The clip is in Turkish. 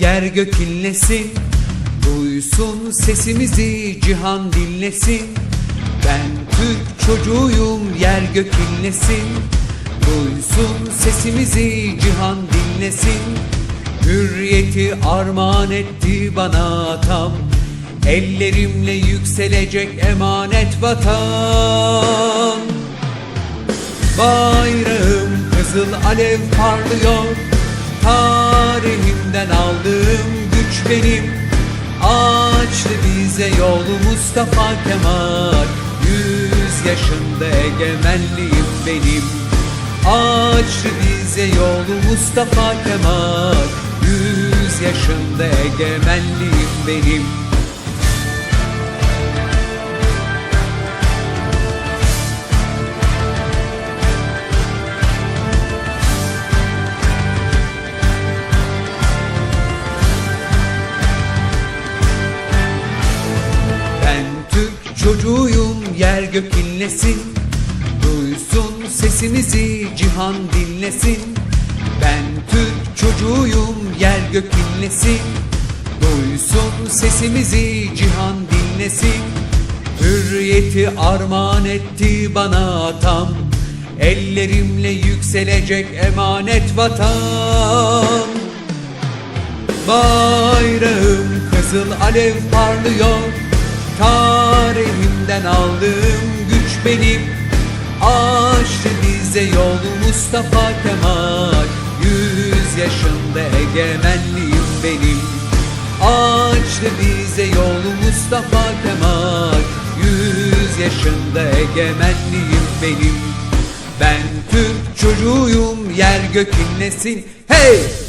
yer gök inlesin Duysun sesimizi cihan dinlesin. Ben Türk çocuğuyum yer gök inlesin Duysun sesimizi cihan dinlesin. Hürriyeti armağan etti bana atam. Ellerimle yükselecek emanet vatan. Bayrağım kızıl alev parlıyor Tarihimden aldığım güç benim. Açtı bize yolu Mustafa Kemal. Yüz yaşında egemenliğim benim. Açtı bize yolu Mustafa Kemal. Yüz yaşında egemenliğim benim çocuğuyum yer gök inlesin Duysun sesimizi cihan dinlesin. Ben Türk çocuğuyum yer gök inlesin Duysun sesimizi cihan dinlesin. Hürriyeti armağan etti bana atam. Ellerimle yükselecek emanet vatan. Bayrağım kızıl alev parlıyor Tarihimden aldığım güç benim. Açtı bize yolu Mustafa Kemal. Yüz yaşında egemenliğim benim. Açtı bize yolu Mustafa Kemal. Yüz yaşında egemenliğim benim. Ben Türk çocuğuyum yer gök inlesin Hey!